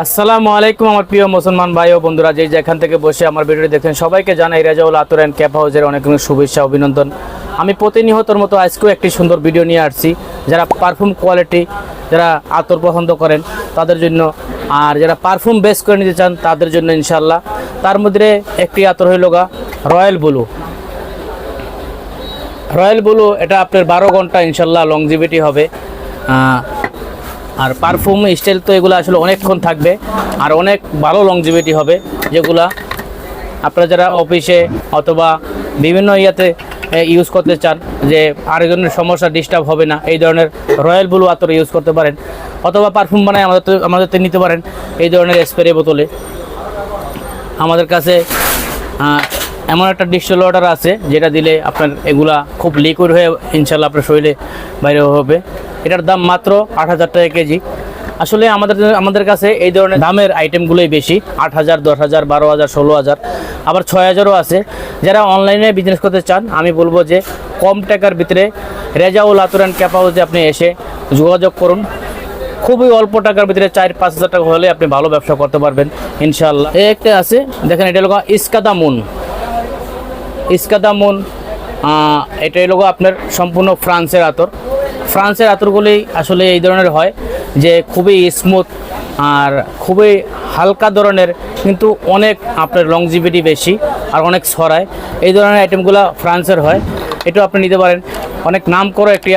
আসসালামু আলাইকুম আমার প্রিয় মুসলমান ভাই ও বন্ধুরা, যে যেখান থেকে বসে আমার ভিডিওটি দেখছেন সবাইকে জানাই রেজাউল আতর অ্যান্ড ক্যাপ হাউসের অনেক অনেক শুভেচ্ছা, অভিনন্দন। আমি প্রতিনিয়তর মতো আজকেও একটি সুন্দর ভিডিও নিয়ে আসছি। যারা পারফিউম কোয়ালিটি যারা আতর পছন্দ করেন, তাদের জন্য। আর যারা পারফিউম বেস করে নিতে চান, তাদের জন্য ইনশাল্লাহ তার মধ্যে একটি আতর হইল গা, রয়্যাল ব্লু। রয়্যাল ব্লু, এটা আপনার বারো ঘণ্টা ইনশাল্লাহ লংজিভিটি হবে। আর পারফিউম স্টাইল তো এগুলো আসলে অনেকক্ষণ থাকবে আর অনেক ভালো লংজিভিটি হবে যেগুলা আপনারা যারা অফিসে অথবা বিভিন্ন ইয়াতে ইউজ করতে চান যে আরেকজনের সমস্যা ডিস্টার্ব হবে না, এই ধরনের রয়্যাল ব্লু আতর ইউজ করতে পারেন অথবা পারফিউম বানায় আমাদের তো- আমাদের নিতে পারেন এই ধরনের স্প্রে বোতলে। আমাদের কাছে এমন একটা ডিস্টেল অর্ডার আছে যেটা দিলে আপনার এগুলা খুব লিকুইড হয়ে ইনশাল্লাহ আপনার শরীরে বাইরে হবে। এটার দাম মাত্র আট হাজার টাকা কেজি। আসলে আমাদের আমাদের কাছে এই ধরনের দামের আইটেমগুলোই বেশি। আট হাজার, দশ হাজার, বারো হাজার, ষোলো হাজার। আবার ছয় হাজারও আছে। যারা অনলাইনে বিজনেস করতে চান, আমি বলব যে কম টাকার ভিতরে রেজাউল আতুরান ক্যাপ হাউসে আপনি এসে যোগাযোগ করুন। খুবই অল্প টাকার ভিতরে চার, পাঁচ হাজার টাকা হলে আপনি ভালো ব্যবসা করতে পারবেন ইনশাল্লাহ এই একটা আছে, দেখেন এটা হলো ইস্কাদা মুন ইস্কাদা মুন এটা হলো আপনার সম্পূর্ণ ফ্রান্সের আতর। ফ্রান্সের আতরগুলি আসলে এই ধরনের হয় যে খুবই স্মুথ আর খুবই হালকা ধরনের, কিন্তু অনেক আপনার লংজিভিটি বেশি আর অনেক ছড়ায়। এই ধরনের আইটেমগুলো ফ্রান্সের হয়। এটাও আপনি নিতে পারেন। অনেক নাম করো একটি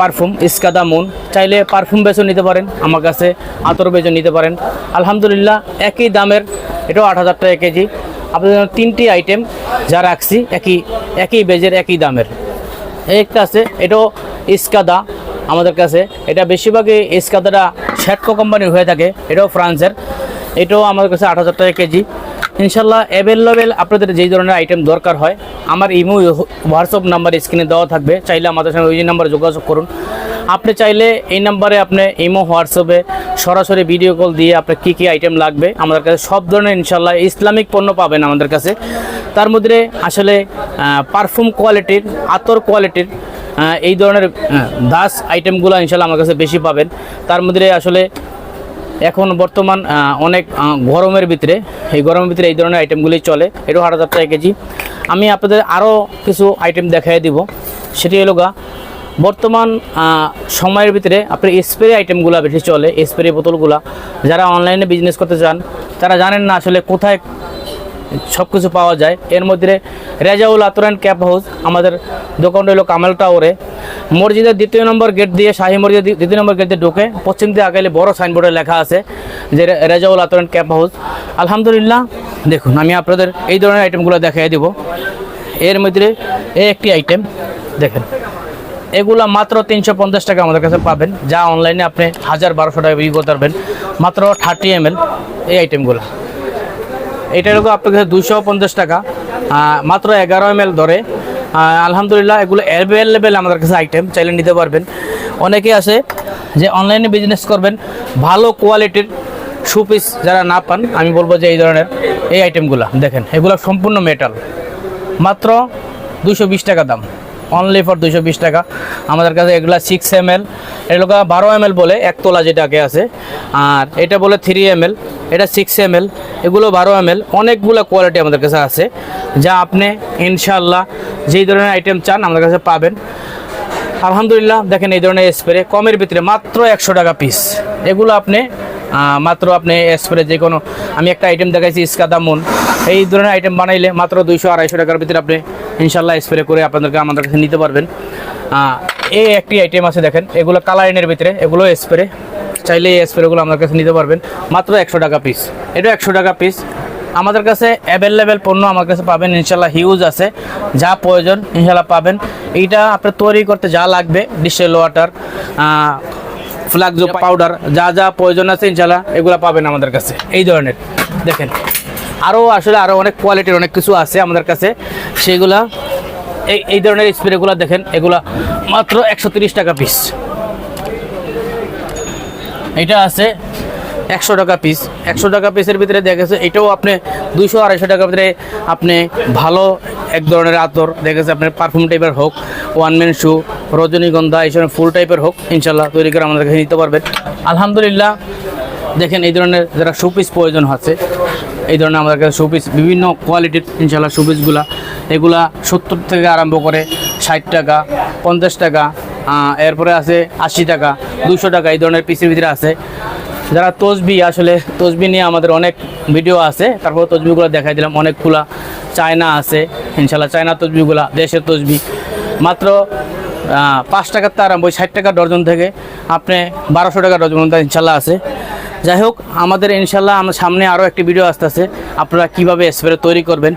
পারফিউম ইস্কাদা মুন চাইলে পারফিউম বেচও নিতে পারেন। আমার কাছে আতর বেচও নিতে পারেন। আলহামদুলিল্লাহ, একই দামের, এটাও আট হাজার টাকা কেজি। আপনাদের তিনটি আইটেম যা রাখছি, একই একই বেজের একই দামের। একটা আছে, এটাও ইস্কাদা আমাদের কাছে। এটা বেশিরভাগই ইস্কাদাটা শ্যাটকো কোম্পানির হয়ে থাকে, এটাও ফ্রান্সের। এটাও আমাদের কাছে আট হাজার টাকা কেজি। ইনশাল্লাহ অ্যাভেলেবেল আপনাদের যেই ধরনের আইটেম দরকার হয়, আমার ইমো, হোয়াটসঅ্যাপ নাম্বার স্ক্রিনে দেওয়া থাকবে। চাইলে আমাদের সঙ্গে ওই নাম্বারে যোগাযোগ করুন। আপনি চাইলে এই নাম্বারে আপনি ইমো, হোয়াটসঅ্যাপে সরাসরি ভিডিও কল দিয়ে আপনার কী কী আইটেম লাগবে, আমাদের কাছে সব ধরনের ইনশাল্লাহ ইসলামিক পণ্য পাবেন আমাদের কাছে। তার মধ্যে আসলে পারফিউম কোয়ালিটির আতর কোয়ালিটির এই ধরনের দাস আইটেমগুলো ইনশাল্লাহ আমার কাছে বেশি পাবেন। তার মধ্যে আসলে এখন বর্তমান অনেক গরমের ভিতরে, এই গরমের ভিতরে এই ধরনের আইটেমগুলি চলে। এটাও আট হাজার টাকা কেজি। আমি আপনাদের আরও কিছু আইটেম দেখাই দিব। সেটি হলো গা, বর্তমান সময়ের ভিতরে আপনার স্প্রে আইটেমগুলো বেশি চলে স্প্রে বোতলগুলা। যারা অনলাইনে বিজনেস করতে চান, তারা জানেন না আসলে কোথায় সব কিছু পাওয়া যায়। এর মধ্যে রেজাউল আতরান ক্যাপ হাউস, আমাদের দোকান হলো কামাল টাওয়ারে। মসজিদের দ্বিতীয় নম্বর গেট দিয়ে শাহী মসজিদের দ্বিতীয় নম্বর গেট দিয়ে ঢুকে পশ্চিম দিকে আগাইলে বড় সাইনবোর্ডে লেখা আছে যে রেজাউল আতরান ক্যাপ হাউস। আলহামদুলিল্লাহ, দেখুন, আমি আপনাদের এই ধরনের আইটেমগুলো দেখাই দেব। এর মধ্যে এই একটি আইটেম দেখেন। এগুলা মাত্র তিনশো পঞ্চাশ টাকা আমাদের কাছে পাবেন, যা অনলাইনে আপনি হাজার বারোশো টাকা বিক্রি করতে পারবেন। মাত্র থার্টি এম এই আইটেমগুলো এটা হলো আপনার কাছে দুশো পঞ্চাশ টাকা মাত্র এগারো এম ধরে আলহামদুলিল্লাহ, এগুলো অ্যাভেলেবেল আমাদের কাছে আইটেম চাইলে নিতে পারবেন। অনেকে আছে যে অনলাইনে বিজনেস করবেন, ভালো কোয়ালিটির শু পিস যারা না পান, আমি বলব যে এই ধরনের, এই আইটেমগুলো দেখেন, এগুলো সম্পূর্ণ মেটাল মাত্র দুশো টাকা দাম। অনলি ফর দুশো বিশ টাকা। আমাদের কাছে এগুলা সিক্স এম এল এগুলো বারো এম বলে, এক তোলা যেটাকে আছে। আর এটা বলে থ্রি এম এটা সিক্স এম এগুলো বারো এম অনেকগুলো কোয়ালিটি আমাদের কাছে আছে, যা আপনি ইনশাল্লাহ যেই ধরনের আইটেম চান আমাদের কাছে পাবেন। আলহামদুলিল্লাহ, দেখেন এই ধরনের স্প্রে কমের ভিতরে মাত্র একশো টাকা পিস এগুলো আপনি মাত্র আপনি স্প্রে যে কোনো আমি একটা আইটেম দেখাইছি ইস্কাদামুন এই ধরনের আইটেম বানাইলে মাত্র দুইশো আড়াইশো টাকার ভিতরে আপনি ইনশাল্লাহ স্প্রে করে আপনাদেরকে আমাদের কাছে নিতে পারবেন। এই একটি আইটেম আছে দেখেন, এগুলো কালারিনের ভিতরে, এগুলো স্প্রে চাইলে এই স্প্রেগুলো আমাদের কাছে নিতে পারবেন। মাত্র একশো টাকা পিস এটা একশো টাকা পিস আমাদের কাছে অ্যাভেলেবেল পণ্য আমার কাছে পাবেন ইনশাল্লাহ হিউজ আছে। যা প্রয়োজন ইনশাল্লাহ পাবেন। এইটা আপনার তৈরি করতে যা লাগবে ডিশেল ওয়াটার ফ্লাক্সো পাউডার যা যা প্রয়োজন আছে ইনশাল্লাহ এগুলো পাবেন আমাদের কাছে। এই ধরনের, দেখেন। আরও আসলে আরও অনেক কোয়ালিটির অনেক কিছু আছে আমাদের কাছে। সেগুলা এই এই ধরনের স্প্রেগুলো দেখেন, এগুলা মাত্র একশো টাকা পিস এটা আছে একশো টাকা পিস একশো টাকা পিসের ভিতরে দেখেছে এটাও আপনি দুইশো আড়াইশো টাকার ভিতরে আপনি ভালো এক ধরনের আতর দেখেছে আপনার পারফিউম টাইপের হোক ওয়ান ম্যান শু রজনীগন্ধা, এই এইসব ফুল টাইপের হোক ইনশাল্লাহ তৈরি করে আমাদের কাছে নিতে পারবেন। আলহামদুলিল্লাহ, দেখেন এই ধরনের যারা শোপিস প্রয়োজন আছে এই ধরনের আমাদের কাছে শোপিস বিভিন্ন কোয়ালিটির ইনশাল্লাহ শোপিসগুলা এগুলা সত্তর থেকে আরম্ভ করে ষাট টাকা, পঞ্চাশ টাকা এরপরে আছে আশি টাকা দুশো টাকা, এই ধরনের পিসের ভিতরে আছে। যারা তসবি, আসলে তসবি নিয়ে আমাদের অনেক ভিডিও আছে, তারপর তসবিগুলো দেখাই দিলাম, অনেকগুলা চায়না আছে ইনশাল্লাহ চায়না তসবিগুলা দেশের তসবি। মাত্র পাঁচ টাকার তো আরম্ভ, ষাট টাকা ডর্জন থেকে, আপনি বারোশো টাকা ডর্জন ইনশাল্লাহ আছে। যাই হোক, আমাদের ইনশাল্লাহ আমার সামনে আরও একটি ভিডিও আসতেছে। আপনারা কীভাবে স্প্রে তৈরি করবেন,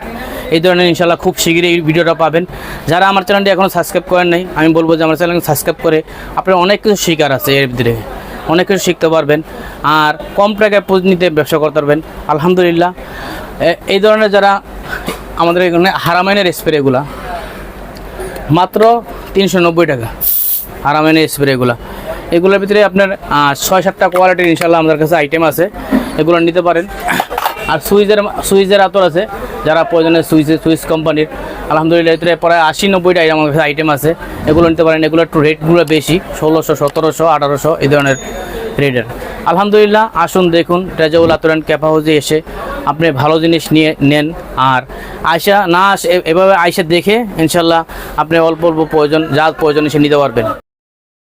এই ধরনের ইনশাল্লাহ খুব শীঘ্রই এই ভিডিওটা পাবেন। যারা আমার চ্যানেলটি এখনও সাবস্ক্রাইব করেন নাই, আমি বলব যে আমার চ্যানেলকে সাবস্ক্রাইব করে আপনার অনেক কিছু শিকার আছে এর ভিতরে। অনেক কিছু শিখতে পারবেন। আর কম টাকায় পুঁজি নিতে ব্যবসা করতে পারবেন। আলহামদুলিল্লাহ। এই ধরনের যারা আমাদের এখানে হারামাইনের স্প্রেগুলা মাত্র তিনশো নব্বই টাকা আরামেনের স্প্রেগুলো এগুলোর ভিতরে আপনার ছয় সাতটা কোয়ালিটির ইনশাল্লাহ আমাদের কাছে আইটেম আছে। এগুলো নিতে পারেন। আর সুইচের সুইচের আতর আছে। যারা প্রয়োজনে সুইচে, সুইচ কোম্পানির আলহামদুলিল্লাহ এতে প্রায় আশি নব্বইটা আমার কাছে আইটেম আছে। এগুলো নিতে পারেন। এগুলো একটু রেটগুলো বেশি, ষোলোশো, সতেরোশো, আঠারোশো, এই ধরনের রেটের আলহামদুলিল্লাহ, আসুন দেখুন রেজাউল আতরান ক্যাপা হাউসে এসে আপনি ভালো জিনিস নিয়ে, নেন। আর আয়সা না এভাবে আয়সা দেখে ইনশাল্লাহ আপনি অল্প অল্প প্রয়োজন, যা প্রয়োজন সে নিতে পারবেন।